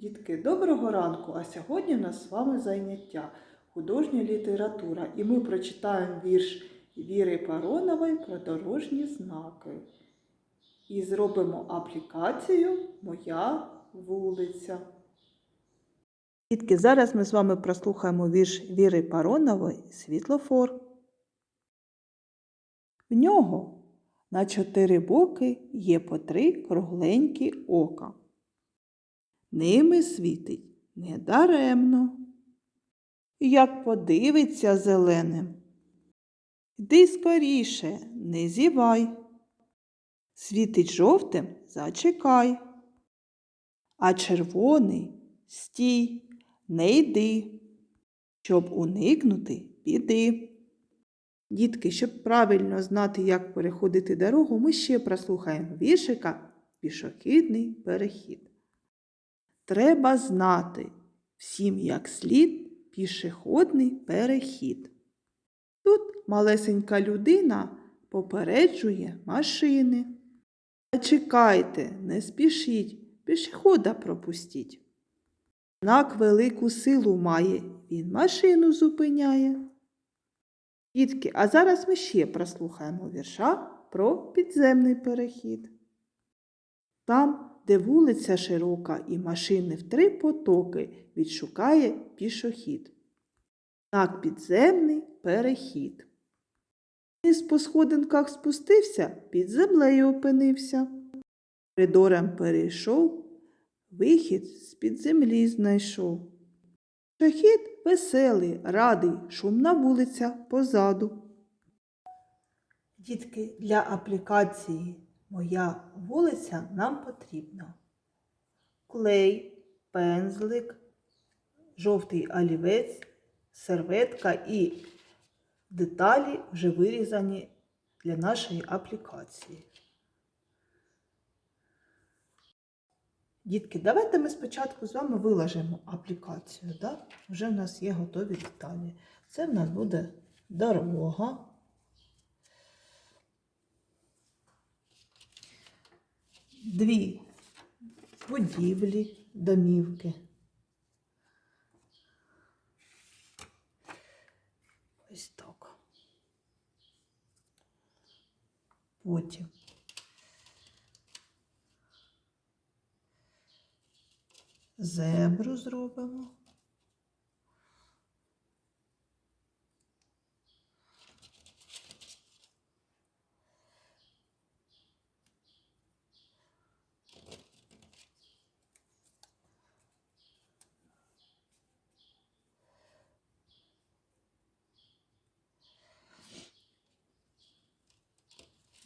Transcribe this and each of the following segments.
Дітки, доброго ранку! А сьогодні у нас з вами заняття художня література. І ми прочитаємо вірш Віри Паронової про дорожні знаки. І зробимо аплікацію Моя вулиця. Дітки, зараз ми з вами прослухаємо вірш Віри Паронової Світлофор. В нього на чотири боки є по три кругленькі ока. Ними світить недаремно. Як подивиться зеленим. Йди скоріше, не зівай. Світить жовтим зачекай. А червоний стій, не йди, щоб уникнути біди. Дітки, щоб правильно знати, як переходити дорогу, ми ще прослухаємо віршика пішохідний перехід. Треба знати всім як слід пішохідний перехід. Тут малесенька людина попереджує машини. Чекайте, не спішіть, пішохода пропустіть. Знак велику силу має, він машину зупиняє. Дітки, а зараз ми ще прослухаємо вірша про підземний перехід. Там, де вулиця широка і машини в три потоки, відшукає пішохід. Знак підземний перехід. Низ по сходинках спустився, під землею опинився. Коридором перейшов, вихід з-під землі знайшов. Шахід веселий, радий, шумна вулиця позаду. Дітки, для аплікації Моя вулиця нам потрібна. Клей, пензлик, жовтий олівець, серветка і деталі вже вирізані для нашої аплікації. Дітки, давайте ми спочатку з вами виложимо аплікацію. Да? Вже в нас є готові деталі. Це в нас буде дорога. Дві будівлі, домівки. Ось так. Потім зебру зробимо.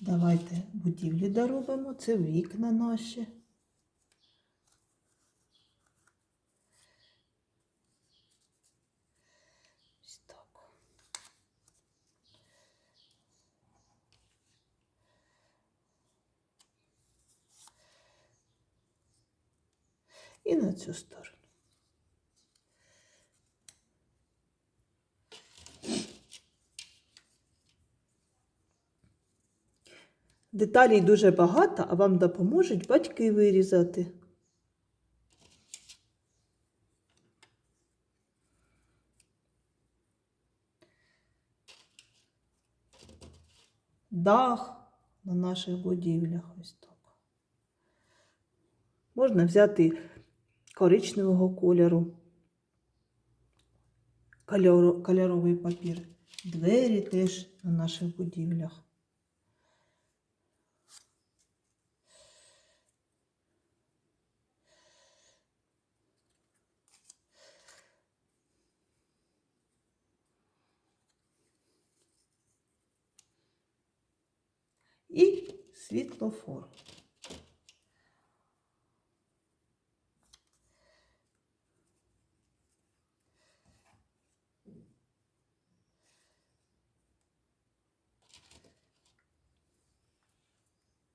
Давайте будівлі доробимо, це вікна наші. І на цю сторону. Деталей дуже багато, а вам допоможуть батьки вирізати. Дах на наших будівлях ось так. Можна взяти коричневого кольору, кольоровий папір. Двері теж на наших будівлях. І світлофор.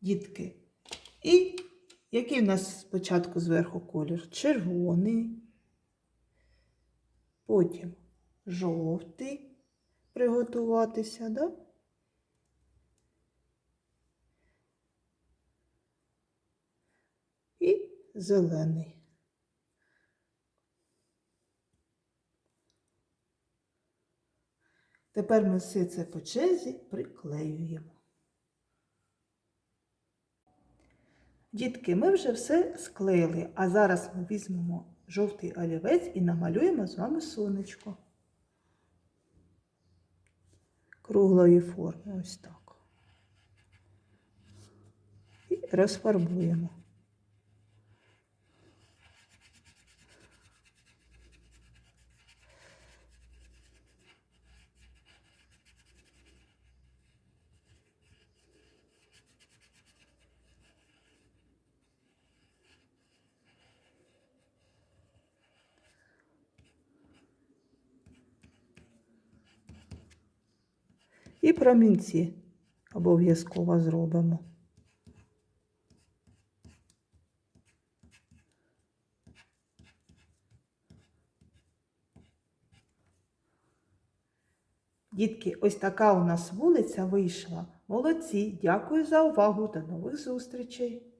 Дітки. І який в нас спочатку зверху колір? Червоний, потім жовтий приготуватися, да? зелений. Тепер ми все це по черзі приклеюємо. Дітки, ми вже все склеїли, а зараз ми візьмемо жовтий олівець і намалюємо з вами сонечко круглої форми, ось так. І розфарбуємо. І промінці обов'язково зробимо. Дітки, ось така у нас вулиця вийшла. Молодці! Дякую за увагу. До нових зустрічей!